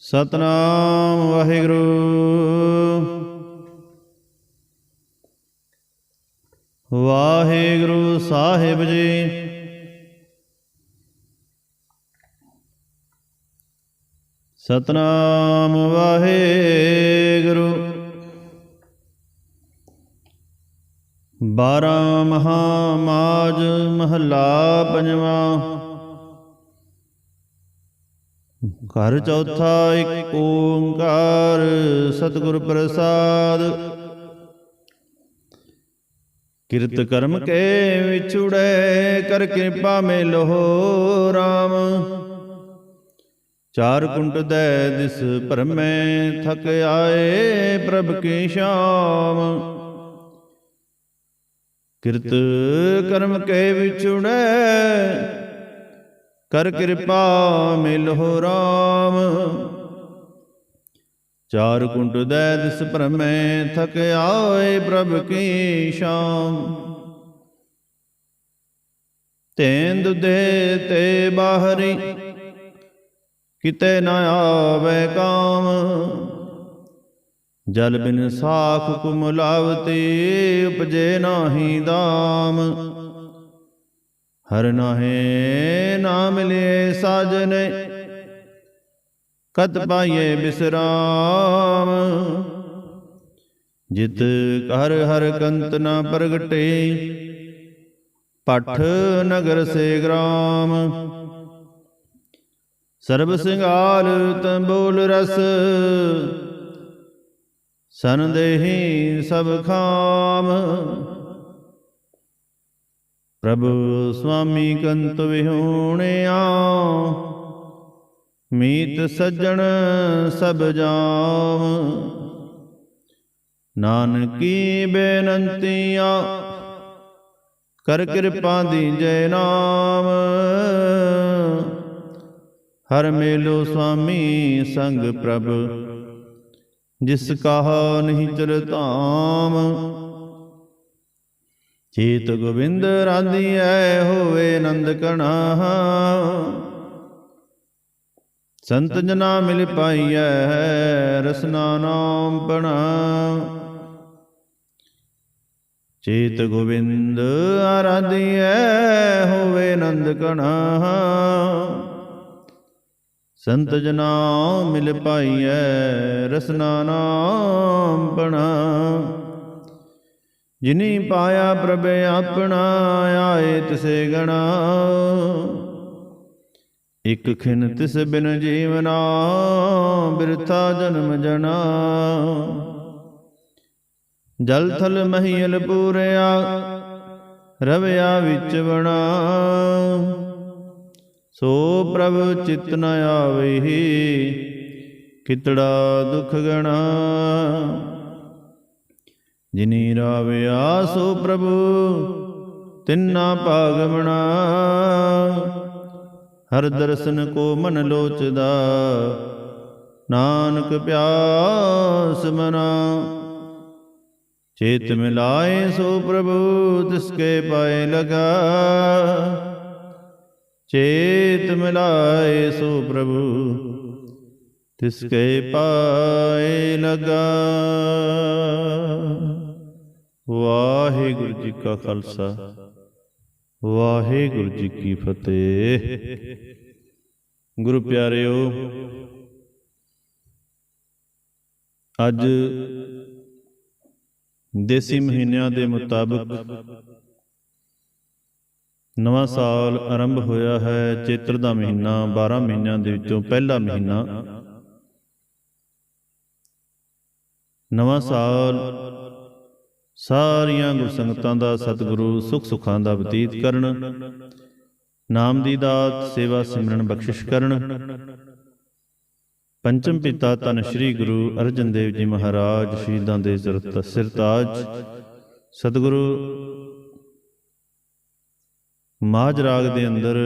ਸਤਨਾਮ ਵਾਹਿਗੁਰੂ। ਵਾਹਿਗੁਰੂ ਸਾਹਿਬ ਜੀ। ਸਤਨਾਮ ਵਾਹਿਗੁਰੂ। ਬਾਰਾਂ ਮਹਾ ਮਾਜ ਮਹੱਲਾ ਪੰਜਵਾਂ। ਘਰ ਚੌਥਾ ਇੱਕ ਓੰਕਾਰ, ਸਤਿਗੁਰ ਪ੍ਰਸਾਦ। ਕਿਰਤ ਕਰਮ ਕੇ ਵਿਛੁੜੇ ਕਰ ਕਿਰਪਾ ਮੇਲੋ RAM ਚਾਰ ਕੁੰਟ ਦੈ ਦਿਸ ਭਰਮੈ ਥਕ ਆਏ ਪ੍ਰਭ ਕੀ ਸ਼ਾਮ। ਕਿਰਤ ਕਰਮ ਕੇ ਵਿਛੁੜੇ ਕਰ ਕਿਰਪਾ ਮਿਲੋ RAM ਚਾਰ ਕੁੰਟ ਦੈ ਦਿਸ ਭਰਮੈ ਥਕ ਆਏ ਪ੍ਰਭ ਕੀ ਸ਼ਾਮ। ਤੇਂਦ ਦੇ ਤੇ ਬਾਹਰੀ ਕਿਤੇ ਨ ਆਵੇ ਕਾਮ। ਜਲ ਬਿਨ ਸਾਖ ਕੁਮਲਾਵਤੀ ਉਪਜੇ ਨਾਹੀ ਦਾਮ। ਹਰ ਨਾਹੇ ਨਾ ਮਿਲੇ ਸਾਜਨ ਕਤ ਪਾਈਏ ਬਿਸਰਾਮ। ਜਿਤ ਹਰ ਹਰ ਕੰਤ ਨਾ ਪ੍ਰਗਟੇ। ਪਠ ਨਗਰ ਸੇ ਗ੍ਰਾਮ। ਸਰਬ ਸਿੰਗਾਰ ਤੰਬੋਲ ਰਸ। ਸਨ ਸੰਦੇਹੀ ਸਭ ਖਾਮ। ਪ੍ਰਭ ਸੁਆਮੀ ਕੰਤ ਵਿਹੂਣਿਆ, ਮੀਤ ਸੱਜਣ ਸਭ ਜਾਮ। ਨਾਨਕੀ ਬੇਨੰਤੀਆਂ, ਕਰ ਕਿਰਪਾ ਦੀਜੈ ਨਾਮ। ਹਰ ਮੇਲੋ ਸੁਆਮੀ ਸੰਗ ਪ੍ਰਭ, ਜਿਸ ਕਹਾ ਨਹੀਂ ਚਲ ਚੇਤ ਗੋਬਿੰਦ ਰਾਧੀਐ ਹੋਵੇ ਨੰਦ ਕਣਾ ਸੰਤ ਜਨਾ ਮਿਲ ਪਾਈਐ, ਰਸਨਾ ਨਾਮ ਬਣਾ। ਚੇਤ ਗੋਬਿੰਦ ਆਰਾਧੀਐ ਹੋਵੇ ਨੰਦ ਕਣਾ ਸੰਤ ਜਨਾ ਮਿਲ ਪਾਈਐ, ਰਸਨਾ ਨਾਮ ਬਣਾ। ਜਿਨੀ ਪਾਇਆ ਪ੍ਰਭ ਆਪਣਾ ਆਏ ਤਿਸੇ ਗਣਾ। ਇਕ ਖਿਨ ਤਿਸ ਬਿਨ ਜੀਵਨਾ ਬਿਰਥਾ ਜਨਮ ਜਨਾ। ਜਲ ਥਲ ਮਹੀਲ ਪੂਰਿਆ ਰਵਿਆ ਵਿੱਚ ਬਣਾ ਸੋ ਪ੍ਰਭ ਚਿਤ ਨ ਆਵਹੀ ਕਿਤੜਾ ਦੁਖ ਗਣਾ। ਜਿਨੀ ਰਾਵਿਆ ਸੋ ਪ੍ਰਭੂ, ਤਿੰਨਾ ਭਾਗ ਹਰ ਦਰਸ਼ਨ ਕੋ ਮਨ ਲੋਚਦਾ, ਨਾਨਕ ਪਿਆਸ ਮਨਾ। ਚੇਤ ਮਿਲਾਏ ਸੋ ਪ੍ਰਭੂ, ਤਿਸ ਕੇ ਪਾਏ ਲਗਾ। ਚੇਤ ਮਿਲਾਏ ਸੋ ਪ੍ਰਭੂ, ਤਿਸ ਕੇ ਪਾਏ ਲਗਾ। ਵਾਹਿਗੁਰੂ ਜੀ ਕਾ ਖਾਲਸਾ। ਵਾਹਿਗੁਰੂ ਜੀ ਕੀ ਫਤਿਹ। ਗੁਰੂ ਪਿਆਰਿਓ, ਅੱਜ ਦੇਸੀ ਮਹੀਨਿਆਂ ਦੇ ਮੁਤਾਬਕ ਨਵਾਂ ਸਾਲ ਆਰੰਭ ਹੋਇਆ ਹੈ। ਚੇਤਰ ਦਾ ਮਹੀਨਾ 12 ਮਹੀਨਿਆਂ ਦੇ ਵਿੱਚੋਂ ਪਹਿਲਾ ਮਹੀਨਾ। ਨਵਾਂ ਸਾਲ ਸਾਰੀਆਂ ਗੁਰਸੰਗਤਾਂ ਦਾ ਸਤਿਗੁਰੂ ਸੁਖ ਸੁਖਾਂ ਦਾ ਬਤੀਤ ਕਰਨ। ਨਾਮ ਦੀ ਦਾਤ, ਸੇਵਾ ਸਿਮਰਨ, ਬਖਸ਼ਿਸ਼ ਕਰਨ। ਪੰਚਮ ਪਿਤਾ ਤਨ ਸ੍ਰੀ ਗੁਰੂ ਅਰਜਨ ਦੇਵ ਜੀ ਮਹਾਰਾਜ, ਸ਼ਹੀਦਾਂ ਦੇ ਸਿਰਤਾਜ। ਸਤਿਗੁਰੂ ਮਾਝ ਰਾਗ ਦੇ ਅੰਦਰ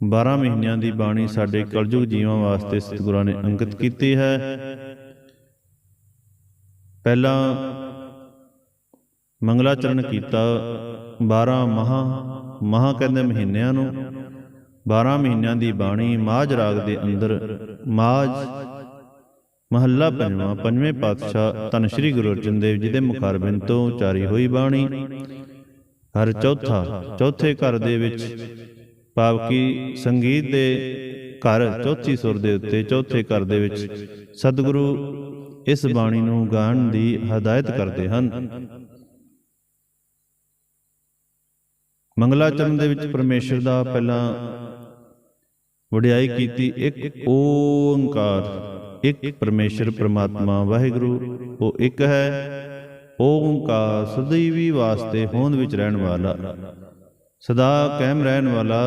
12 ਮਹੀਨਿਆਂ ਦੀ ਬਾਣੀ ਸਾਡੇ ਕਲਯੁਗ ਜੀਵਾਂ ਵਾਸਤੇ ਸਤਿਗੁਰਾਂ ਨੇ ਅੰਕਿਤ ਕੀਤੀ ਹੈ। ਪਹਿਲਾਂ ਮੰਗਲਾਚਰਨ ਕੀਤਾ 12 ਮਹਾ ਮਹਾ ਕਹਿੰਦੇ ਮਹੀਨਿਆਂ ਨੂੰ। 12 ਮਹੀਨਿਆਂ ਦੀ ਬਾਣੀ ਮਾਝ ਰਾਗ ਦੇ ਅੰਦਰ ਮਾਝ ਮਹੱਲਾ ਪੰਜਵਾਂ, ਪੰਜਵੇਂ ਪਾਤਸ਼ਾਹ ਧੰਨ ਸ਼੍ਰੀ ਗੁਰੂ ਅਰਜਨ ਦੇਵ ਜੀ ਦੇ ਮੁਖਾਰਬਿੰਦ ਤੋਂ ਉਚਾਰੀ ਹੋਈ ਬਾਣੀ। ਹਰ ਚੌਥਾ, ਚੌਥੇ ਘਰ ਦੇ ਵਿੱਚ ਭਾਵ ਸੰਗੀਤ ਦੇ ਘਰ, ਚੌਥੀ ਸੁਰ ਦੇ ਉੱਤੇ ਚੌਥੇ ਘਰ ਦੇ ਵਿੱਚ ਸਤਿਗੁਰੂ ਇਸ ਬਾਣੀ ਨੂੰ ਗਾਣ ਦੀ ਹਦਾਇਤ ਕਰਦੇ ਹਨ। ਮੰਗਲਾਚਰਨ ਦੇ ਵਿੱਚ ਪਰਮੇਸ਼ਰ ਦਾ ਪਹਿਲਾਂ ਵਡਿਆਈ ਕੀਤੀ ਇੱਕ ਓੰਕਾਰ, ਇੱਕ ਪਰਮੇਸ਼ਰ ਪ੍ਰਮਾਤਮਾ, ਵਾਹਿਗੁਰੂ, ਉਹ ਇੱਕ ਹੈ, ਓੰਕਾਰ ਸਦੀਵੀ ਵਾਸਤੇ ਹੋਂਦ ਵਿੱਚ ਰਹਿਣ ਵਾਲਾ, ਸਦਾ ਕਾਇਮ ਰਹਿਣ ਵਾਲਾ,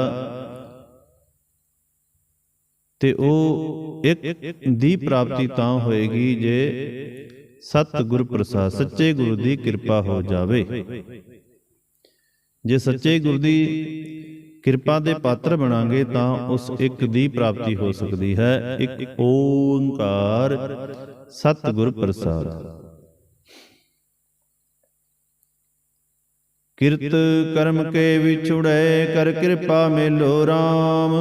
ਤੇ ਉਹ ਇੱਕ ਦੀ ਪ੍ਰਾਪਤੀ ਤਾਂ ਹੋਏਗੀ ਜੇ ਸਤ ਗੁਰ ਪ੍ਰਸਾਦ, ਸੱਚੇ ਗੁਰੂ ਦੀ ਕਿਰਪਾ ਹੋ ਜਾਵੇ। ਜੇ ਸੱਚੇ ਗੁਰੂ ਦੀ ਕਿਰਪਾ ਦੇ ਪਾਤਰ ਬਣਾਂਗੇ ਤਾਂ ਉਸ ਇੱਕ ਦੀ ਪ੍ਰਾਪਤੀ ਹੋ ਸਕਦੀ ਹੈ। ਇੱਕ ਓੰਕਾਰ ਸਤਿਗੁਰ ਪ੍ਰਸਾਦ। ਕਿਰਤ ਕਰਮ ਕੇ ਵਿਛੁੜੈ ਕਰ ਕਿਰਪਾ ਮੇਲੋ RAM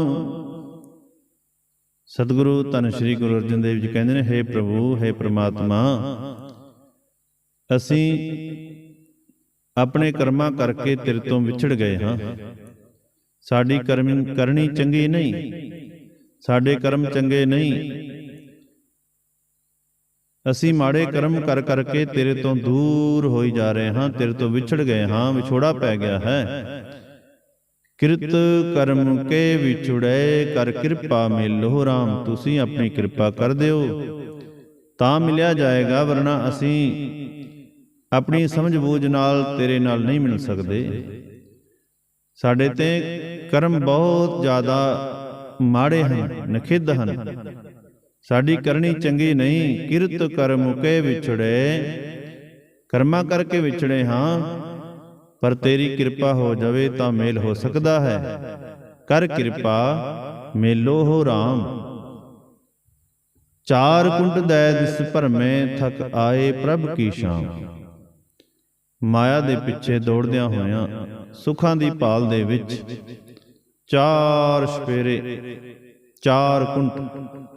ਸਤਿਗੁਰੂ ਧੰਨ ਸ਼੍ਰੀ ਗੁਰੂ ਅਰਜਨ ਦੇਵ ਜੀ ਕਹਿੰਦੇ ਨੇ हे ਪ੍ਰਭੂ हे ਪ੍ਰਮਾਤਮਾ, ਅਸੀਂ ਆਪਣੇ ਕਰਮਾਂ ਕਰਕੇ ਤੇਰੇ ਤੋਂ ਵਿਛੜ ਗਏ ਹਾਂ। ਸਾਡੀ ਕਰਮ ਕਰਨੀ ਚੰਗੀ ਨਹੀਂ। ਸਾਡੇ ਕਰਮ ਚੰਗੇ ਨਹੀਂ। ਅਸੀਂ ਮਾੜੇ ਕਰਮ ਕਰ ਕਰਕੇ ਤੇਰੇ ਤੋਂ ਦੂਰ ਹੋਈ ਜਾ ਰਹੇ ਹਾਂ। ਤੇਰੇ ਤੋਂ ਵਿਛੜ ਗਏ ਹਾਂ। ਵਿਛੋੜਾ ਪੈ ਗਿਆ ਹੈ। ਕਿਰਤ ਕਰਮ ਕੇ ਵਿਛੁੜੈ ਕਰ ਕਿਰਪਾ ਮਿਲੋ RAM ਤੁਸੀਂ ਆਪਣੀ ਕਿਰਪਾ ਕਰ ਦਿਓ। ਤਾਂ ਮਿਲਿਆ ਜਾਏਗਾ ਵਰਨਾ ਅਸੀਂ ਆਪਣੀ ਸਮਝ ਬੂਝ ਨਾਲ ਤੇਰੇ ਨਾਲ ਨਹੀਂ ਮਿਲ ਸਕਦੇ। ਸਾਡੇ ਤੇ ਕਰਮ ਬਹੁਤ ਜ਼ਿਆਦਾ ਮਾੜੇ ਹਨ ਨਖਿੱਧ ਹਨ। ਸਾਡੀ ਕਰਨੀ ਚੰਗੀ ਨਹੀਂ ਕਿਰਤ ਕਰਮ ਕੇ ਵਿਛੜੇ। ਕਰਮਾ ਕਰਕੇ ਵਿਛੜੇ ਹਾਂ ਪਰ ਤੇਰੀ ਕਿਰਪਾ ਹੋ ਜਾਵੇ ਤਾਂ ਮੇਲ ਹੋ ਸਕਦਾ ਹੈ। ਕਰ ਕਿਰਪਾ ਮੇਲੋ ਹੋ RAM ਚਾਰ ਕੁੰਟ ਦੈ ਦਿਸ ਭਰਮੇ ਥਕ ਆਏ ਪ੍ਰਭ ਕੀ ਸ਼ਾਮ। ਮਾਇਆ ਦੇ ਪਿੱਛੇ ਦੌੜਦਿਆਂ ਹੋਇਆਂ ਸੁਖਾਂ ਦੀ ਭਾਲ ਦੇ ਵਿੱਚ ਚਾਰ ਸਪੇਰੇ ਚਾਰ ਕੁੰਟ,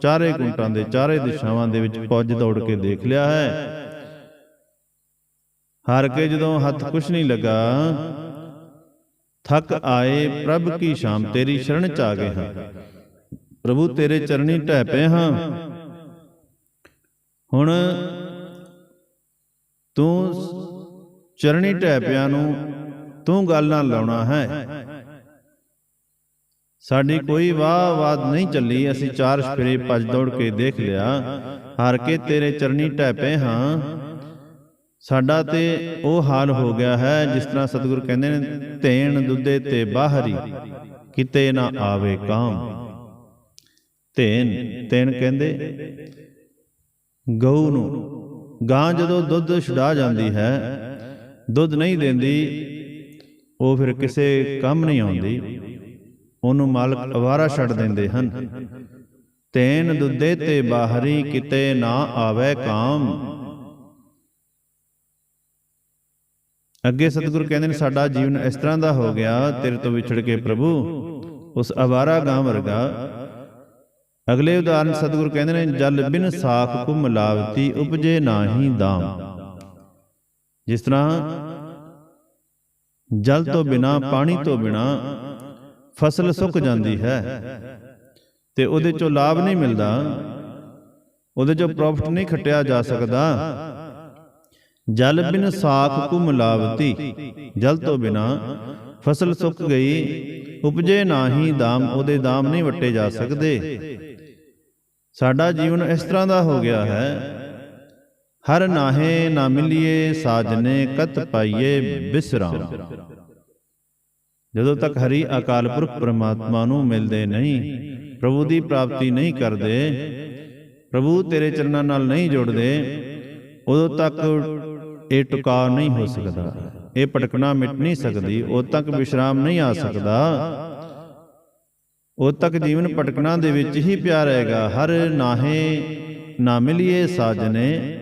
ਚਾਰੇ ਕੁੰਟਾਂ ਦੇ ਚਾਰੇ ਦਿਸ਼ਾਵਾਂ ਦੇ ਵਿੱਚ ਪੁੱਜ ਦੌੜ ਕੇ ਦੇਖ ਲਿਆ ਹੈ। ਹਾਰ ਕੇ ਜਦੋਂ ਹੱਥ ਕੁਛ ਨਹੀਂ ਲੱਗਾ, ਥੱਕ ਆਏ, ਪ੍ਰਭ ਕੀ ਸ਼ਾਮ ਤੇਰੀ ਸ਼ਰਨ ਚ ਆ ਗਏ ਹਾਂ। ਪ੍ਰਭੂ ਤੇਰੇ ਚਰਣੀ ਢਹਿ ਪਏ ਹਾਂ। ਹੁਣ ਤੂੰ ਚਰਣੀ ਢਹਿ ਪਿਆ ਨੂੰ ਤੂੰ ਗੱਲ ਨਾਲ ਲਾਉਣਾ ਹੈ। ਸਾਡੀ ਕੋਈ ਵਾਹ ਵਾਦ ਨਹੀਂ ਚੱਲੀ ਅਸੀਂ ਚਾਰ ਸਪਰੇ ਭੱਜ ਦੌੜ ਕੇ ਦੇਖ ਲਿਆ। ਹਾਰ ਕੇ ਤੇਰੇ ਚਰਣੀ ਢਹਿ ਪਏ ਹਾਂ। ਸਾਡਾ ਤੇ ਉਹ ਹਾਲ ਹੋ ਗਿਆ ਹੈ ਜਿਸ ਤਰ੍ਹਾਂ ਸਤਿਗੁਰ ਕਹਿੰਦੇ ਨੇ ਧੇਣ ਦੁੱਧੇ ਤੇ ਬਾਹਰੀ ਕਿਤੇ ਨਾ ਆਵੇ ਕਾਮ। ਧੇਨ ਤੇਨ ਕਹਿੰਦੇ ਗਊ ਨੂੰ ਗਾਂ ਜਦੋਂ ਦੁੱਧ ਛਡਾ ਜਾਂਦੀ ਹੈ ਦੁੱਧ ਨਹੀਂ ਦਿੰਦੀ, ਉਹ ਫਿਰ ਕਿਸੇ ਕੰਮ ਨਹੀਂ ਆਉਂਦੀ। ਉਹਨੂੰ ਮਾਲਕ ਅਵਾਰਾ ਛੱਡ ਦਿੰਦੇ ਹਨ। ਤੈਨ ਦੁੱਧੇ ਤੇ ਬਾਹਰੀ ਕਿਤੇ ਨਾ ਆਵੇ ਕਾਮ। ਅੱਗੇ ਸਤਿਗੁਰ ਕਹਿੰਦੇ ਨੇ, ਸਾਡਾ ਜੀਵਨ ਇਸ ਤਰ੍ਹਾਂ ਦਾ ਹੋ ਗਿਆ, ਤੇਰੇ ਤੋਂ ਵਿਛੜ ਕੇ ਪ੍ਰਭੂ, ਉਸ ਅਵਾਰਾ ਗਾਂ ਵਰਗਾ। ਅਗਲੇ ਉਦਾਹਰਨ ਸਤਿਗੁਰ ਕਹਿੰਦੇ ਨੇ, ਜਲ ਬਿਨ ਸਾਖ ਕੁ ਮਿਲਾਵਤੀ ਉਪਜੇ ਨਾਹੀ ਦਾਮ। ਜਿਸ ਤਰ੍ਹਾਂ ਜਲ ਤੋਂ ਬਿਨਾ, ਪਾਣੀ ਤੋਂ ਬਿਨਾ ਫਸਲ ਸੁੱਕ ਜਾਂਦੀ ਹੈ ਤੇ ਉਹਦੇ ਚੋਂ ਲਾਭ ਨਹੀਂ ਮਿਲਦਾ, ਉਹਦੇ ਚੋਂ ਪ੍ਰੋਫਿਟ ਨਹੀਂ ਖੱਟਿਆ ਜਾ ਸਕਦਾ। ਜਲ ਬਿਨ ਸਾਖ ਕੁ ਮਿਲਾਵਤੀ ਜਲ ਤੋਂ ਬਿਨਾ ਫਸਲ ਸੁੱਕ ਗਈ, ਉਪਜੇ ਨਾਹੀ ਦਾਮ, ਉਹਦੇ ਦਾਮ ਨਹੀਂ ਵਟੇ ਜਾ ਸਕਦੇ। ਸਾਡਾ ਜੀਵਨ ਇਸ ਤਰ੍ਹਾਂ ਦਾ ਹੋ ਗਿਆ ਹੈ ਹਰ ਨਾਹੇ ਨਾ ਮਿਲਿਏ, ਸਾਜਨੇ ਕਤ ਪਾਈਏ, ਬਿਸਰਾਮ। ਜਦੋਂ ਤੱਕ ਹਰੀ ਅਕਾਲ ਪੁਰਖ ਪ੍ਰਮਾਤਮਾ ਨੂੰ ਮਿਲਦੇ ਨਹੀਂ, ਪ੍ਰਭੂ ਦੀ ਪ੍ਰਾਪਤੀ ਨਹੀਂ ਕਰਦੇ, ਪ੍ਰਭੂ ਤੇਰੇ ਚਰਨਾਂ ਨਾਲ ਨਹੀਂ ਜੁੜਦੇ, ਉਦੋਂ ਤੱਕ ਇਹ ਟਿਕਾ ਨਹੀਂ ਹੋ ਸਕਦਾ, ਇਹ ਭਟਕਣਾ ਮਿਟ ਨਹੀਂ ਸਕਦੀ, ਉਦੋਂ ਤੱਕ ਵਿਸ਼ਰਾਮ ਨਹੀਂ ਆ ਸਕਦਾ। ਉਦੋਂ ਤੱਕ ਜੀਵਨ ਭਟਕਣਾ ਦੇ ਵਿੱਚ ਹੀ ਪਿਆ ਰਹੇਗਾ, ਹਰ ਨਾਹੇ ਨਾ ਮਿਲਿਏ, ਸਾਜਨੇ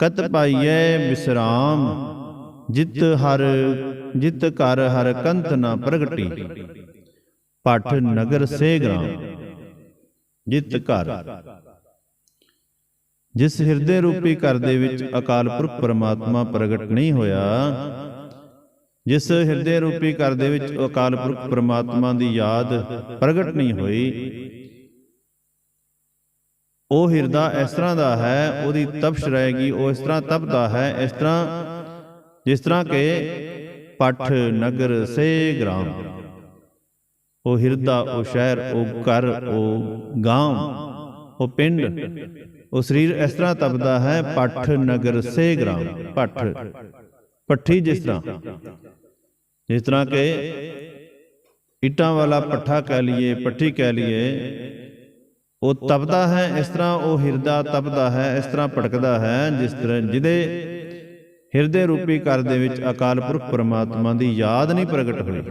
ਕਤ ਪਾਈਏ ਵਿਸਰਾਮ ਜਿਤ ਹਰ ਜਿਤ ਘਰ ਹਰ ਕੰਤ ਨਾ ਪ੍ਰਗਟੀ। ਪਠ ਨਗਰ ਸੇ ਗ੍ਰਾਮ ਜਿਤ ਘਰ ਜਿਸ ਹਿਰਦੇ ਰੂਪੀ ਘਰ ਦੇ ਵਿੱਚ ਅਕਾਲ ਪੁਰਖ ਪਰਮਾਤਮਾ ਪ੍ਰਗਟ ਨਹੀਂ ਹੋਇਆ ਜਿਸ ਹਿਰਦੇ ਰੂਪੀ ਘਰ ਦੇ ਵਿੱਚ ਅਕਾਲ ਪੁਰਖ ਪਰਮਾਤਮਾ ਦੀ ਯਾਦ ਪ੍ਰਗਟ ਨਹੀਂ ਹੋਈ ਉਹ ਹਿਰਦਾ ਇਸ ਤਰ੍ਹਾਂ ਦਾ ਹੈ ਉਹਦੀ ਤਪਸ਼ ਰਹੇਗੀ ਉਹ ਇਸ ਤਰ੍ਹਾਂ ਤਪਦਾ ਹੈ ਇਸ ਤਰ੍ਹਾਂ ਜਿਸ ਤਰ੍ਹਾਂ ਕਿ ਪਠ ਨਗਰ ਸੇ ਗ੍ਰਾਮ। ਉਹ ਹਿਰਦਾ ਉਹ ਸ਼ਹਿਰ ਉਹ ਘਰ ਉਹ ਗਾਂਵ ਉਹ ਪਿੰਡ। ਉਹ ਸਰੀਰ ਇਸ ਤਰ੍ਹਾਂ ਤਪਦਾ ਹੈ ਪਠ ਨਗਰ ਸੇ ਗ੍ਰਾਮ ਪਠ। ਪੱਠੀ ਜਿਸ ਤਰ੍ਹਾਂ। ਜਿਸ ਤਰ੍ਹਾਂ ਕਿ ਇਟਾਂ ਵਾਲਾ ਪੱਠਾ ਕਹਿ ਲਈਏ ਪੱਠੀ ਕਹਿ ਲਈਏ ਉਹ ਤਪਦਾ ਹੈ, ਇਸ ਤਰ੍ਹਾਂ ਉਹ ਹਿਰਦਾ ਤਪਦਾ ਹੈ, ਇਸ ਤਰ੍ਹਾਂ ਭਟਕਦਾ ਹੈ, ਜਿਸ ਤਰ੍ਹਾਂ ਜਿਹਦੇ ਹਿਰਦੇ ਰੂਪੀ ਘਰ ਦੇ ਵਿੱਚ ਅਕਾਲ ਪੁਰਖ ਪਰਮਾਤਮਾ ਦੀ ਯਾਦ ਨਹੀਂ ਪ੍ਰਗਟ ਹੋਈ।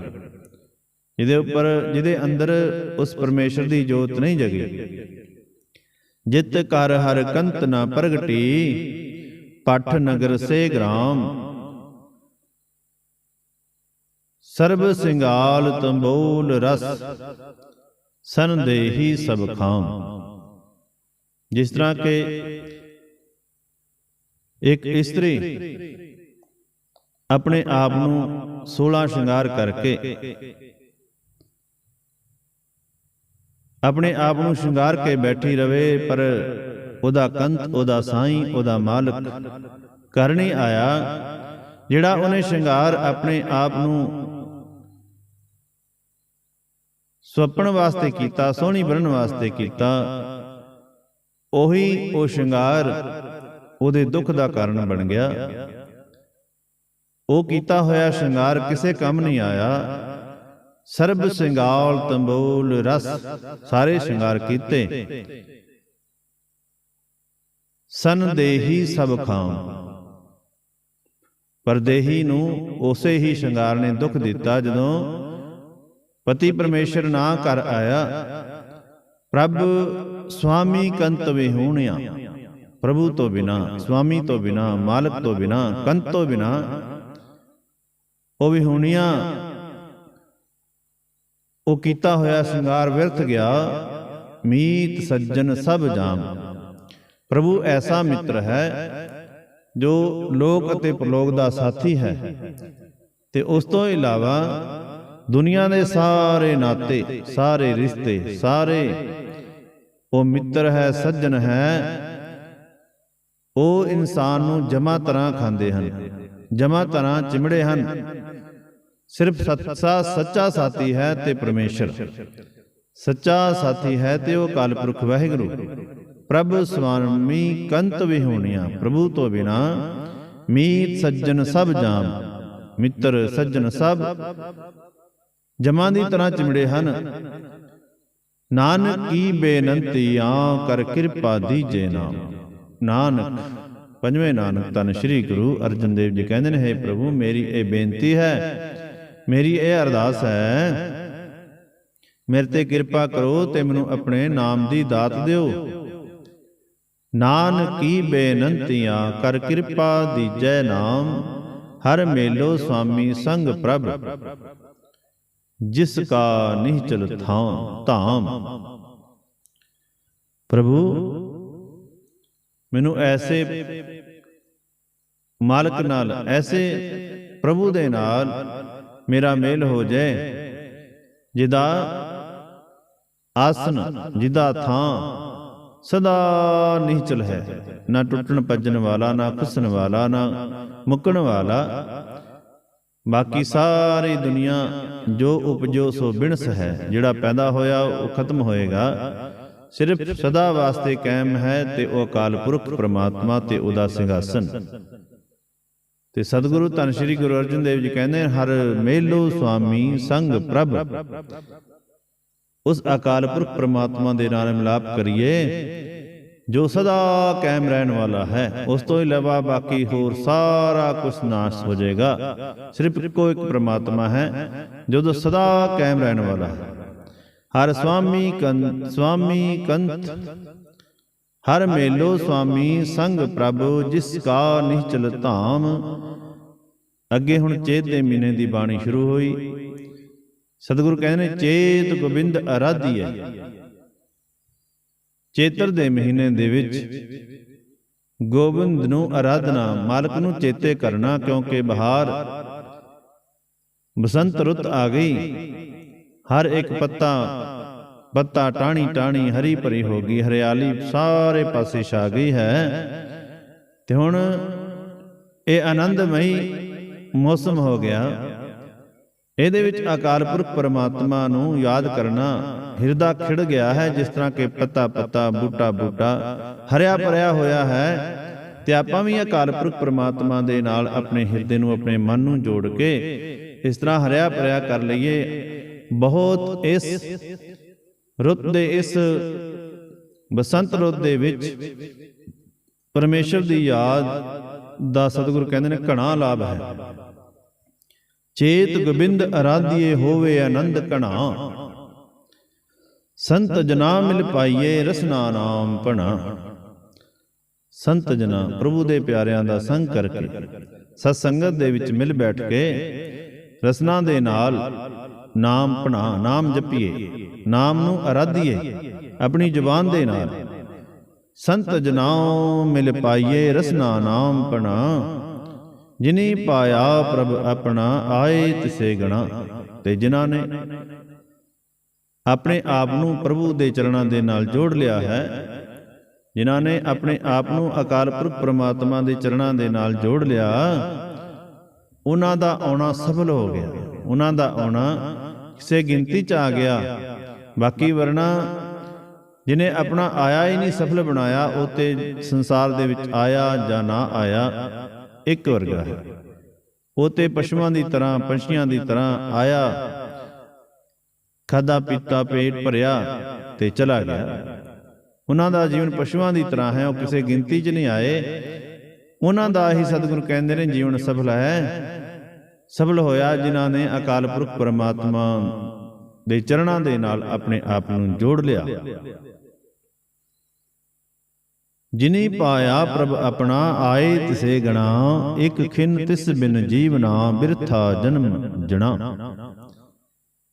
ਜਿਹਦੇ ਉੱਪਰ, ਜਿਹਦੇ ਅੰਦਰ ਉਸ ਪਰਮੇਸ਼ਰ ਦੀ ਜੋਤ ਨਹੀਂ ਜਗੀ। ਜਿਤ ਕਰ ਹਰ ਕੰਤ ਨਾ ਪ੍ਰਗਟੀ, ਪਠ ਨਗਰ ਸੇ ਗ੍ਰਾਮ। ਸਰਬ ਸਿੰਗਾਲ ਤੰਬੋਲ ਰਸ ਸਨ ਦੇਹੀ ਸਭ ਖਾਮ। ਜਿਸ ਤਰ੍ਹਾਂ ਕਿ ਇੱਕ ਇਸਤਰੀ ਆਪਣੇ ਆਪ ਨੂੰ 16 ਸ਼ਿੰਗਾਰ ਕਰਕੇ ਆਪਣੇ ਆਪ ਨੂੰ ਸ਼ਿੰਗਾਰ ਕੇ ਬੈਠੀ ਰਵੇ ਪਰ ਉਹਦਾ ਕੰਤ ਉਹਦਾ ਸਾਈਂ ਉਹਦਾ ਮਾਲਕ ਕਰ ਨਹੀਂ ਆਇਆ। ਜਿਹੜਾ ਉਹਨੇ ਸ਼ਿੰਗਾਰ ਆਪਣੇ ਆਪ ਨੂੰ ਸੁਪਣ ਵਾਸਤੇ ਕੀਤਾ ਸੋਹਣੀ ਬਣਨ ਵਾਸਤੇ ਕੀਤਾ। ਉਹੀ ਉਹ ਸ਼ਿੰਗਾਰ ਉਹਦੇ ਦੁੱਖ ਦਾ ਕਾਰਨ ਬਣ ਗਿਆ। ਉਹ ਕੀਤਾ ਹੋਇਆ ਸ਼ਿੰਗਾਰ ਕਿਸੇ ਕੰਮ ਨਹੀਂ ਆਇਆ। ਸਰਬ ਸਿੰਗਾਲ ਤੰਬੋਲ ਰਸ ਸਾਰੇ ਸ਼ਿੰਗਾਰ ਕੀਤੇ। ਸਨ ਦੇਹੀ ਸਭ ਖਾਮ। ਪਰ ਦੇਹੀ ਨੂੰ ਉਸੇ ਹੀ ਸ਼ਿੰਗਾਰ ਨੇ ਦੁੱਖ ਦਿੱਤਾ ਜਦੋਂ ਪਤੀ ਪਰਮੇਸ਼ਰ ਨਾ ਕਰ ਆਇਆ। ਪ੍ਰਭ ਸੁਆਮੀ ਕੰਤ ਵਿਹੂਣਿਆ ਪ੍ਰਭੂ ਤੋਂ ਬਿਨਾ, ਸੁਆਮੀ ਤੋਂ ਬਿਨਾ, ਮਾਲਕ ਤੋਂ ਬਿਨਾ, ਕੰਤ ਤੋਂ ਬਿਨਾ ਉਹ ਵਿਹੂਣੀਆਂ ਉਹ ਕੀਤਾ ਹੋਇਆ ਸ਼ਿੰਗਾਰ ਵਿਰਥ ਗਿਆ। ਮੀਤ ਸੱਜਣ ਸਭ ਜਾਮ। ਪ੍ਰਭੂ ਐਸਾ ਮਿੱਤਰ ਹੈ, ਜੋ ਲੋਕ ਅਤੇ ਪ੍ਰਲੋਕ ਦਾ ਸਾਥੀ ਹੈ। ਤੇ ਉਸ ਤੋਂ ਇਲਾਵਾ ਦੁਨੀਆ ਦੇ ਸਾਰੇ ਨਾਤੇ, ਸਾਰੇ ਰਿਸ਼ਤੇ, ਸਾਰੇ। ਉਹ ਮਿੱਤਰ ਹੈ, ਸੱਜਣ ਹੈ। ਉਹ ਇਨਸਾਨ ਨੂੰ ਜਮਾ ਤਰ੍ਹਾਂ ਖਾਂਦੇ ਹਨ, ਜਮਾ ਤਰ੍ਹਾਂ ਚਿਮੜੇ ਹਨ। ਸਿਰਫ ਸੱਚਾ ਸੱਚਾ ਸਾਥੀ ਹੈ ਤੇ ਪਰਮੇਸ਼ਰ। ਸੱਚਾ ਸਾਥੀ ਹੈ ਤੇ ਉਹ ਕਾਲਪੁਰਖ ਵਾਹਿਗੁਰੂ। ਪ੍ਰਭ ਸੁਆਮੀ ਕੰਤ ਵਿਹੂਣੀਆਂ ਪ੍ਰਭੂ ਤੋਂ ਬਿਨਾ ਮੀਤ ਸੱਜਣ ਸਭ ਜਾਮ, ਮਿੱਤਰ ਸੱਜਣ ਸਭ। ਜਮਾਂ ਦੀ ਤਰ੍ਹਾਂ ਚਿਮੜੇ ਹਨ। ਨਾਨਕ ਕੀ ਬੇਨੰਤੀਆਂ ਕਰ ਕਿਰਪਾ ਦੀਜੇ ਨਾਮ। ਨਾਨਕ, ਪੰਜਵੇਂ ਨਾਨਕ ਤਨ ਸ੍ਰੀ ਗੁਰੂ ਅਰਜਨ ਦੇਵ ਜੀ ਕਹਿੰਦੇ ਨੇ, ਹੈ ਪ੍ਰਭੂ, ਮੇਰੀ ਇਹ ਬੇਨਤੀ ਹੈ, ਮੇਰੀ ਇਹ ਅਰਦਾਸ ਹੈ, ਮੇਰੇ ਤੇ ਕਿਰਪਾ ਕਰੋ ਤੇ ਮੈਨੂੰ ਆਪਣੇ ਨਾਮ ਦੀ ਦਾਤ ਦਿਓ। ਨਾਨਕ ਕੀ ਬੇਨੰਤੀਆਂ ਕਰ ਕਿਰਪਾ ਦੀਜੈ ਨਾਮ, ਹਰ ਮੇਲੋ ਸੁਆਮੀ ਸੰਗ ਪ੍ਰਭ। ਜਿਸ ਕਾ ਨਿਹਚਲ ਥਾਂ ਧਾਮ। ਪ੍ਰਭੂ ਮੈਨੂੰ ਐਸੇ ਮਾਲਕ ਨਾਲ ਐਸੇ ਪ੍ਰਭੂ ਦੇ ਨਾਲ ਮੇਰਾ ਮੇਲ ਹੋ ਜਾਏ। ਜਿਹਦਾ ਆਸਨ ਜਿਹਦਾ ਥਾਂ ਸਦਾ ਨਿਹਚਲ ਹੈ। ਨਾ ਟੁੱਟਣ ਭੱਜਣ ਵਾਲਾ ਨਾ ਖੁੱਸਣ ਵਾਲਾ ਨਾ ਮੁੱਕਣ ਵਾਲਾ। ਬਾਕੀ ਸਾਰੀ ਦੁਨੀਆ ਜੋ ਉਪਜੋ ਸੋ ਬਿਨਸ ਹੈ ਜਿਹੜਾ ਪੈਦਾ ਹੋਇਆ ਉਹ ਖਤਮ ਹੋਏਗਾ। ਸਿਰਫ ਸਦਾ ਵਾਸਤੇ ਕਾਇਮ ਹੈ ਤੇ ਉਹ ਅਕਾਲ ਪੁਰਖ ਪ੍ਰਮਾਤਮਾ ਤੇ ਉਹਦਾ ਸਿੰਘਾਸਨ ਤੇ ਸਤਿਗੁਰੂ ਧੰਨ ਸ਼੍ਰੀ ਗੁਰੂ ਅਰਜਨ ਦੇਵ ਜੀ ਕਹਿੰਦੇ ਹਰ ਮੇਲੋ ਸੁਆਮੀ ਸੰਗ ਪ੍ਰਭ। ਉਸ ਅਕਾਲ ਪੁਰਖ ਪ੍ਰਮਾਤਮਾ ਦੇ ਨਾਲ ਮਿਲਾਪ ਕਰੀਏ। ਜੋ ਸਦਾ ਕਾਇਮ ਰਹਿਣ ਵਾਲਾ ਹੈ, ਉਸ ਤੋਂ ਇਲਾਵਾ ਬਾਕੀ ਹੋਰ ਸਾਰਾ ਕੁਝ ਨਾਸ਼ ਹੋ ਜਾਏਗਾ। ਸਿਰਫ ਇੱਕੋ ਇੱਕ ਪ੍ਰਮਾਤਮਾ ਹੈ, ਜੋ ਸਦਾ ਕਾਇਮ ਰਹਿਣ ਵਾਲਾ ਹੈ। ਹਰ ਸੁਆਮੀ ਕੰਤ ਸੁਆਮੀ ਕੰਤ। ਹਰ ਮੇਲੋ ਸੁਆਮੀ ਸੰਗ ਪ੍ਰਭ, ਜਿਸ ਕਾ ਨਿਹਚਲ ਧਾਮ। ਅੱਗੇ ਹੁਣ ਚੇਤ ਦੇ ਮਹੀਨੇ ਦੀ ਬਾਣੀ ਸ਼ੁਰੂ ਹੋਈ। ਸਤਿਗੁਰੂ ਕਹਿੰਦੇ ਚੇਤ ਗੋਬਿੰਦ ਅਰਾਧੀ ਹੈ। ਚੇਤਰ ਦੇ ਮਹੀਨੇ ਦੇ ਵਿੱਚ ਗੋਬਿੰਦ ਨੂੰ ਆਰਾਧਨਾ ਮਾਲਕ ਨੂੰ ਚੇਤੇ ਕਰਨਾ ਕਿਉਂਕਿ ਬਹਾਰ ਬਸੰਤ ਰੁੱਤ ਆ ਗਈ। ਹਰ ਇੱਕ ਪੱਤਾ ਪੱਤਾ ਟਾਣੀ ਟਾਣੀ ਹਰੀ ਭਰੀ ਹੋ ਗਈ ਹਰਿਆਲੀ ਸਾਰੇ ਪਾਸੇ ਛਾ ਗਈ ਹੈ। ਤੇ ਹੁਣ ਇਹ ਆਨੰਦਮਈ ਮੌਸਮ ਹੋ ਗਿਆ। ਇਹਦੇ ਵਿੱਚ ਅਕਾਲ ਪੁਰਖ ਪਰਮਾਤਮਾ ਨੂੰ ਯਾਦ ਕਰਨਾ ਹਿਰਦਾ ਖਿੜ ਗਿਆ ਹੈ, ਜਿਸ ਤਰ੍ਹਾਂ ਕਿ ਪੱਤਾ ਪੱਤਾ, ਬੂਟਾ ਬੂਟਾ ਹਰਿਆ ਭਰਿਆ ਹੋਇਆ ਹੈ। ਤੇ ਆਪਾਂ ਵੀ ਅਕਾਲ ਪੁਰਖ ਪਰਮਾਤਮਾ ਦੇ ਨਾਲ ਆਪਣੇ ਹਿਰਦੇ ਨੂੰ ਆਪਣੇ ਮਨ ਨੂੰ ਜੋੜ ਕੇ ਇਸ ਤਰ੍ਹਾਂ ਹਰਿਆ ਭਰਿਆ ਕਰ ਲਈਏ। ਬਹੁਤ ਇਸ ਰੁੱਤ ਦੇ ਇਸ ਬਸੰਤ ਰੁੱਤ ਦੇ ਵਿੱਚ ਪਰਮੇਸ਼ਰ ਦੀ ਯਾਦ ਦਾ ਸਤਿਗੁਰ ਕਹਿੰਦੇ ਨੇ, ਘਣਾ ਲਾਭ ਹੈ। ਚੇਤ ਗੋਬਿੰਦ ਅਰਾਧੀਏ ਹੋਵੇ ਆਨੰਦ ਘਣਾ। ਸੰਤ ਜਨਾ ਮਿਲ ਪਾਈਏ ਰਸਨਾ ਨਾਮ ਪਣਾ ਸੰਤ ਜਨਾ ਪ੍ਰਭੂ ਦੇ ਪਿਆਰਿਆਂ ਦਾ ਸੰਗ ਕਰਕੇ ਸਤ ਸੰਗਤ ਦੇ ਵਿੱਚ ਮਿਲ ਬੈਠ ਕੇ ਰਸਨਾ ਦੇ ਨਾਲ ਨਾਮ ਪਣਾ ਨਾਮ ਜਪੀਏ ਨਾਮ ਨੂੰ ਅਰਾਧੀਏ ਆਪਣੀ ਜ਼ੁਬਾਨ ਦੇ ਨਾਲ। ਸੰਤ ਜਨਾਉ ਮਿਲ ਪਾਈਏ ਰਸਨਾ ਨਾਮ ਪਣਾ ਜਿਨੀ ਪਾਇਆ ਪ੍ਰਭ ਆਪਣਾ ਆਏ ਤਿਸੇ ਗਣਾ, ਤੇ ਜਿਨ੍ਹਾਂ ਨੇ ਆਪਣੇ ਆਪ ਨੂੰ ਪ੍ਰਭੂ ਦੇ ਚਰਨਾਂ ਦੇ ਨਾਲ ਜੋੜ ਲਿਆ ਹੈ, ਜਿਨ੍ਹਾਂ ਨੇ ਆਪਣੇ ਆਪ ਨੂੰ ਅਕਾਲ ਪੁਰਖ ਪ੍ਰਮਾਤਮਾ ਦੇ ਚਰਨਾਂ ਦੇ ਨਾਲ ਜੋੜ ਲਿਆ, ਉਹਨਾਂ ਦਾ ਆਉਣਾ ਸਫਲ ਹੋ ਗਿਆ। ਉਹਨਾਂ ਦਾ ਆਉਣਾ ਕਿਸੇ ਗਿਣਤੀ ਚ ਆ ਗਿਆ। ਬਾਕੀ ਵਰਨਾ, ਜਿਨੇ ਆਪਣਾ ਆਇਆ ਹੀ ਨਹੀਂ ਸਫਲ ਬਣਾਇਆ, ਉਹ ਤੇ ਸੰਸਾਰ ਦੇ ਵਿੱਚ ਆਇਆ ਜਾਂ ਨਾ ਆਇਆ ਇੱਕ ਵਰਗਾ ਹੈ। ਉਹ ਤੇ ਪਸ਼ੂਆਂ ਦੀ ਤਰ੍ਹਾਂ, ਪੰਛੀਆਂ ਦੀ ਤਰ੍ਹਾਂ ਆਇਆ ਖਾਦਾ ਪੀਤਾ, ਪੇਟ ਭਰਿਆ ਤੇ ਚਲਾ ਗਿਆ। ਉਹਨਾਂ ਦਾ ਜੀਵਨ ਪਸ਼ੂਆਂ ਦੀ ਤਰ੍ਹਾਂ ਹੈ, ਉਹ ਕਿਸੇ ਗਿਣਤੀ 'ਚ ਨਹੀਂ ਆਏ। ਉਹਨਾਂ ਦਾ ਹੀ ਸਤਿਗੁਰੂ ਕਹਿੰਦੇ ਨੇ, ਜੀਵਨ ਸਫਲ ਹੈ। ਸਫਲ ਹੋਇਆ ਜਿਨ੍ਹਾਂ ਨੇ ਅਕਾਲ ਪੁਰਖ ਪਰਮਾਤਮਾ ਦੇ ਚਰਨਾਂ ਦੇ ਨਾਲ ਆਪਣੇ ਆਪ ਨੂੰ ਜੋੜ ਲਿਆ। ਜਿਨੀ ਪਾਇਆ ਪ੍ਰਭ ਆਪਣਾ ਆਏ ਤਿਸੇ ਗਣਾ, ਇਕ ਖਿਨ ਤਿਸ ਬਿਨ ਜੀਵਨਾ, ਬਿਰਥਾ ਜਨਮ ਜਣਾ।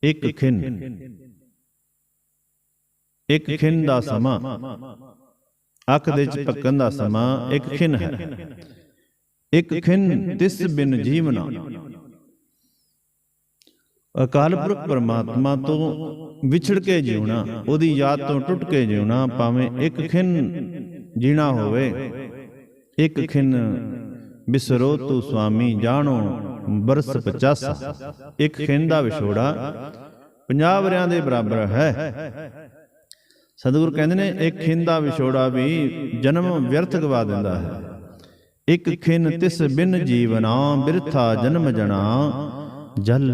ਇੱਕ ਖਿਨ। ਇੱਕ ਖਿਨ ਦਾ ਸਮਾਂ। ਅੱਖ ਦੇ ਚ ਪੱਕਣ ਦਾ ਸਮਾਂ, ਇੱਕ ਖਿਨ ਹੈ। ਇੱਕ ਖਿਨ ਤਿਸ ਬਿਨ ਜੀਵਨਾ। ਅਕਾਲ ਪੁਰਖ ਪਰਮਾਤਮਾ ਤੋਂ ਵਿਛੜ ਕੇ ਜਿਉਣਾ, ਉਹਦੀ ਯਾਦ ਤੋਂ ਟੁੱਟ ਕੇ ਜਿਉਣਾ, ਭਾਵੇਂ ਇੱਕ ਖਿਨ ਜੀਣਾ ਹੋਵੇ। ਇੱਕ ਖਿਨ ਬਿਸਰੋ ਤੂ ਸੁਆਮੀ ਜਾਣੋ ਬਰਸ 50 ਇੱਕ ਖਿਨ ਦਾ ਵਿਛੋੜਾ 50 ਵਰਿਆਂ ਦੇ ਬਰਾਬਰ ਹੈ। ਸਤਿਗੁਰ ਕਹਿੰਦੇ ਨੇ ਇੱਕ ਖਿਨ ਦਾ ਵਿਛੋੜਾ ਵੀ ਜਨਮ ਵਿਅਰਥ ਗਵਾ ਦਿੰਦਾ ਹੈ। ਇੱਕ ਖਿਨ ਤਿਸ ਬਿਨ ਜੀਵਨਾ ਬਿਰਥਾ ਜਨਮ ਜਣਾ ਜਲ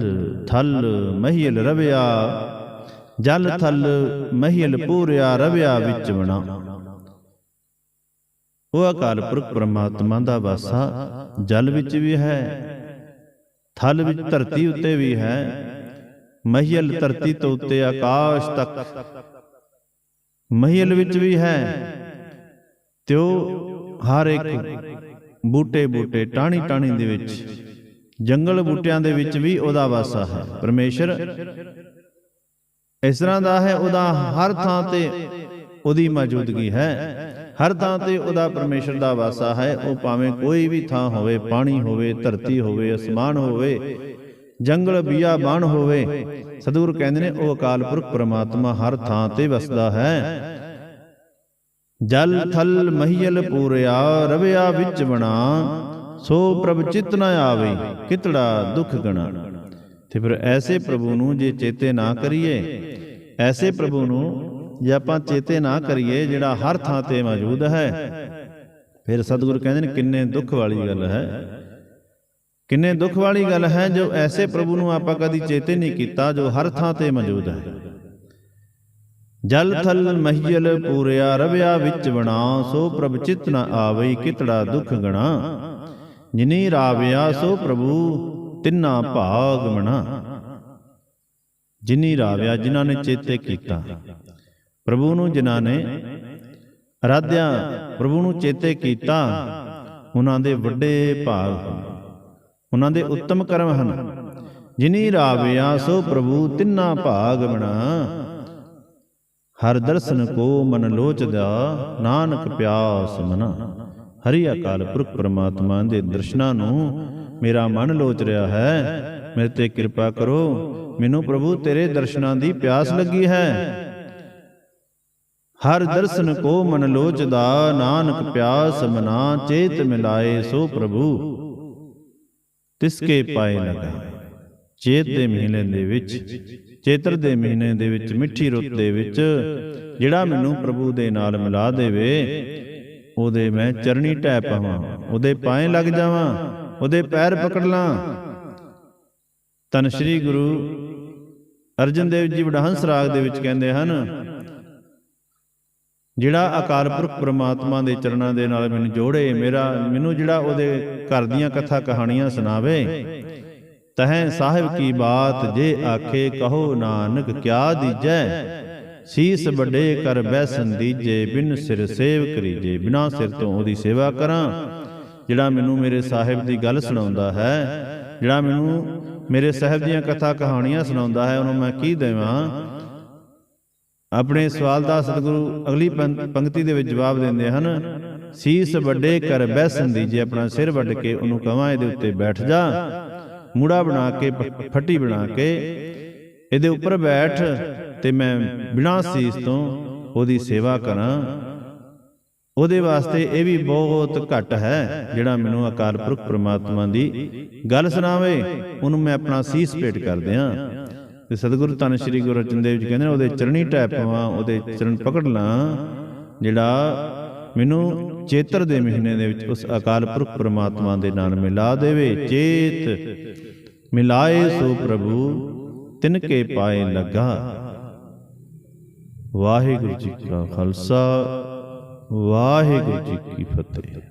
ਥਲ ਮਹੀਲ ਰਵਿਆ। ਜਲ ਥਲ ਮਹੀਲ ਪੂਰਿਆ ਰਵਿਆ ਵਿੱਚ ਬਣਾ ਉਹ ਅਕਾਲ ਪੁਰਖ ਪ੍ਰਮਾਤਮਾ ਦਾ ਵਾਸਾ ਜਲ ਵਿੱਚ ਵੀ ਹੈ, ਥਲ ਵਿੱਚ ਧਰਤੀ ਉੱਤੇ ਵੀ ਹੈ। ਮਹੀਲ ਧਰਤੀ ਤੋਂ ਉੱਤੇ ਆਕਾਸ਼ ਤੱਕ ਮਹੀਲ ਵਿੱਚ ਵੀ ਹੈ। ਤੇ ਉਹ ਹਰ ਇੱਕ ਬੂਟੇ ਬੂਟੇ ਟਾਣੀ ਟਾਣੀ ਦੇ ਵਿੱਚ, ਜੰਗਲ ਬੂਟਿਆਂ ਦੇ ਵਿੱਚ ਵੀ ਉਹਦਾ ਵਾਸਾ ਹੈ। ਪਰਮੇਸ਼ਰ ਇਸ ਤਰ੍ਹਾਂ ਦਾ ਹੈ, ਉਹਦਾ ਹਰ ਥਾਂ ਤੇ ਉਹਦੀ ਮੌਜੂਦਗੀ ਹੈ। ਹਰ ਥਾਂ ਤੇ ਉਹਦਾ ਪਰਮੇਸ਼ਰ ਦਾ ਵਾਸਾ ਹੈ। ਉਹ ਭਾਵੇਂ ਕੋਈ ਵੀ ਥਾਂ ਹੋਵੇ, ਪਾਣੀ ਹੋਵੇ, ਧਰਤੀ ਹੋਵੇ, ਅਸਮਾਨ ਹੋਵੇ, ਜੰਗਲ, ਬੀਆ ਹੋਵੇ, ਸਤਿਗੁਰ ਕਹਿੰਦੇ ਨੇ, ਉਹ ਅਕਾਲ ਪੁਰਖ ਪ੍ਰਮਾਤਮਾ ਹਰ ਥਾਂ ਤੇ ਵਸਦਾ ਹੈ। ਜਲ, ਥਲ, ਮਹੀਲ ਪੂਰਿਆ, ਰਵਿਆ ਵਿੱਚ ਬਣਾ ਸੋ ਪ੍ਰਭ ਚਿਤ ਨ ਆਵੇ, ਕਿਤੜਾ ਦੁਖ ਗਣਾ। ਤੇ ਫਿਰ ਐਸੇ ਪ੍ਰਭੂ ਨੂੰ ਜੇ ਚੇਤੇ ਨਾ ਕਰੀਏ, ਐਸੇ ਪ੍ਰਭੂ ਨੂੰ ਜੇ ਆਪਾਂ ਚੇਤੇ ਨਾ ਕਰੀਏ, ਜਿਹੜਾ ਹਰ ਥਾਂ ਤੇ ਮੌਜੂਦ ਹੈ, ਫਿਰ ਸਤਿਗੁਰ ਕਹਿੰਦੇ ਨੇ, ਕਿੰਨੇ ਦੁੱਖ ਵਾਲੀ ਗੱਲ ਹੈ। ਕਿੰਨੇ ਦੁੱਖ ਵਾਲੀ ਗੱਲ ਹੈ ਜੋ ਐਸੇ ਪ੍ਰਭੂ ਨੂੰ ਆਪਾਂ ਕਦੀ ਚੇਤੇ ਨਹੀਂ ਕੀਤਾ, ਜੋ ਹਰ ਥਾਂ ਤੇ ਮੌਜੂਦ ਹੈ। ਜਲ ਥਲ ਮਹੀਲ ਪੂਰਿਆ ਰਵਿਆ ਵਿੱਚ ਬਣਾ ਸੋ ਪ੍ਰਭ ਚਿਤ ਨ ਆਵਈ ਕਿਤੜਾ ਦੁੱਖ ਗਣਾ। ਜਿਨੀ ਰਾਵਿਆ, ਸੋ ਪ੍ਰਭੂ ਤਿੰਨਾ ਭਾਗ ਮਣਾ। ਜਿਨੀ ਰਾਵਿਆ, ਜਿਨ੍ਹਾਂ ਨੇ ਚੇਤੇ ਕੀਤਾ। ਪ੍ਰਭੂ ਨੂੰ ਜਿਨ੍ਹਾਂ ਨੇ ਅਰਾਧਿਆ ਪ੍ਰਭੂ ਨੂੰ ਚੇਤੇ ਕੀਤਾ, ਉਹਨਾਂ ਦੇ ਵੱਡੇ ਭਾਗ ਉਹਨਾਂ ਦੇ ਉੱਤਮ ਕਰਮ ਹਨ। ਜਿਨੀ ਰਾਵਿਆ, ਸੋ ਪ੍ਰਭੂ ਤਿੰਨਾ ਭਾਗ ਬਣਾ। ਹਰ ਦਰਸ਼ਨ ਕੋ ਮਨ ਲੋਚਦਾ, ਨਾਨਕ ਪਿਆਸ ਮਨਾ। ਹਰੀ ਅਕਾਲ ਪੁਰਖ ਪ੍ਰਮਾਤਮਾ ਦੇ ਦਰਸ਼ਨਾਂ ਨੂੰ ਮੇਰਾ ਮਨ ਲੋਚ ਰਿਹਾ ਹੈ। ਮੇਰੇ ਤੇ ਕਿਰਪਾ ਕਰੋ। ਮੈਨੂੰ ਪ੍ਰਭੂ ਤੇਰੇ ਦਰਸ਼ਨਾਂ ਦੀ ਪਿਆਸ ਲੱਗੀ ਹੈ। ਹਰ ਦਰਸ਼ਨ ਕੋ ਮਨ ਲੋਚਦਾ ਨਾਨਕ ਪਿਆਸ ਮਨਾ ਚੇਤ ਮਿਲਾਏ ਸੋ ਪ੍ਰਭੂ। ਤਿਸ ਕੇ ਪਾਏ ਲਗਾ। ਚੇਤ ਦੇ ਮਹੀਨੇ ਦੇ ਵਿੱਚ ਚੇਤਰ ਦੇ ਮਹੀਨੇ ਦੇ ਵਿੱਚ ਮਿੱਠੀ ਰੁੱਤ ਦੇ ਵਿੱਚ ਜਿਹੜਾ ਮੈਨੂੰ ਪ੍ਰਭੂ ਦੇ ਨਾਲ ਮਿਲਾ ਦੇਵੇ ਉਹਦੇ ਮੈਂ ਚਰਣੀ ਟੈ ਪਾਵਾਂ ਉਹਦੇ ਪਾਏ ਲੱਗ ਜਾਵਾਂ ਉਹਦੇ ਪੈਰ ਪਕੜ ਲਾਂ ਤਨ ਸ੍ਰੀ ਗੁਰੂ ਅਰਜਨ ਦੇਵ ਜੀ ਵਡਹੰਸ ਰਾਗ ਦੇ ਵਿੱਚ ਕਹਿੰਦੇ ਹਨ ਜਿਹੜਾ ਅਕਾਲ ਪੁਰਖ ਪ੍ਰਮਾਤਮਾ ਦੇ ਚਰਨਾਂ ਦੇ ਨਾਲ ਮੈਨੂੰ ਜੋੜੇ, ਮੇਰਾ, ਮੈਨੂੰ ਜਿਹੜਾ ਉਹਦੇ ਘਰ ਦੀਆਂ ਕਥਾ ਕਹਾਣੀਆਂ ਸੁਣਾਵੇ, ਤਹੈ ਸਾਹਿਬ ਕੀ ਬਾਤ ਜੇ ਆਖੇ ਕਹੋ ਨਾਨਕ ਕਿਆ ਦੀਜੈ? ਸੀਸ ਵੱਡੇ ਕਰ ਬੈਸਨ ਦੀਜੇ, ਬਿਨ ਸਿਰ ਸੇਵ ਕਰੀਜੇ, ਬਿਨਾ ਸਿਰ ਤੋਂ ਉਹਦੀ ਸੇਵਾ ਕਰਾਂ। ਜਿਹੜਾ ਮੈਨੂੰ ਮੇਰੇ ਸਾਹਿਬ ਦੀ ਗੱਲ ਸੁਣਾਉਂਦਾ ਹੈ, ਜਿਹੜਾ ਮੈਨੂੰ ਮੇਰੇ ਸਾਹਿਬ ਦੀਆਂ ਕਥਾ ਕਹਾਣੀਆਂ ਸੁਣਾਉਂਦਾ ਹੈ, ਉਹਨੂੰ ਮੈਂ ਕੀ ਦੇਵਾਂ? ਆਪਣੇ ਸਵਾਲ ਦਾ ਸਤਿਗੁਰੂ ਅਗਲੀ ਪੰਕਤੀ ਦੇ ਵਿੱਚ ਜਵਾਬ ਦਿੰਦੇ ਹਨ ਸੀਸ ਵੱਡੇ ਕਰ ਬੈਸਨ ਦੀਜੇ ਆਪਣਾ ਸਿਰ ਵੱਢ ਕੇ ਉਹਨੂੰ ਕਹਾਂ ਇਹਦੇ ਉੱਤੇ ਬੈਠ ਜਾ ਮੂੜਾ ਬਣਾ ਕੇ ਫੱਟੀ ਬਣਾ ਕੇ ਇਹਦੇ ਉੱਪਰ ਬੈਠ ਤੇ ਮੈਂ ਬਿਨਾਂ ਸੀਸ ਤੋਂ ਉਹਦੀ ਸੇਵਾ ਕਰਾਂ। ਉਹਦੇ ਵਾਸਤੇ ਇਹ ਵੀ ਬਹੁਤ ਘੱਟ ਹੈ ਜਿਹੜਾ ਮੈਨੂੰ ਅਕਾਲ ਪੁਰਖ ਪ੍ਰਮਾਤਮਾ ਦੀ ਗੱਲ ਸੁਣਾਵੇ ਉਹਨੂੰ ਮੈਂ ਆਪਣਾ ਸੀਸ ਭੇਟ ਕਰ ਦਿਆਂ। ਤੇ ਸਤਿਗੁਰੂ ਧੰਨ ਸ਼੍ਰੀ ਗੁਰੂ ਅਰਜਨ ਦੇਵ ਜੀ ਕਹਿੰਦੇ ਨੇ, ਉਹਦੇ ਚਰਣੀ ਟੈ ਪਵਾਂ, ਉਹਦੇ ਚਰਨ ਪਕੜ ਲਾਂ, ਜਿਹੜਾ ਮੈਨੂੰ ਚੇਤਰ ਦੇ ਮਹੀਨੇ ਦੇ ਵਿੱਚ ਉਸ ਅਕਾਲ ਪੁਰਖ ਪ੍ਰਮਾਤਮਾ ਦੇ ਨਾਲ ਮਿਲਾ ਦੇਵੇ, ਚੇਤ ਮਿਲਾਏ ਸੋ ਪ੍ਰਭੂ, ਤਿਨ ਕੇ ਪਾਏ ਲੱਗਾ। ਵਾਹਿਗੁਰੂ ਜੀ ਕਾ ਖਾਲਸਾ, ਵਾਹਿਗੁਰੂ ਜੀ ਕੀ ਫਤਿਹ।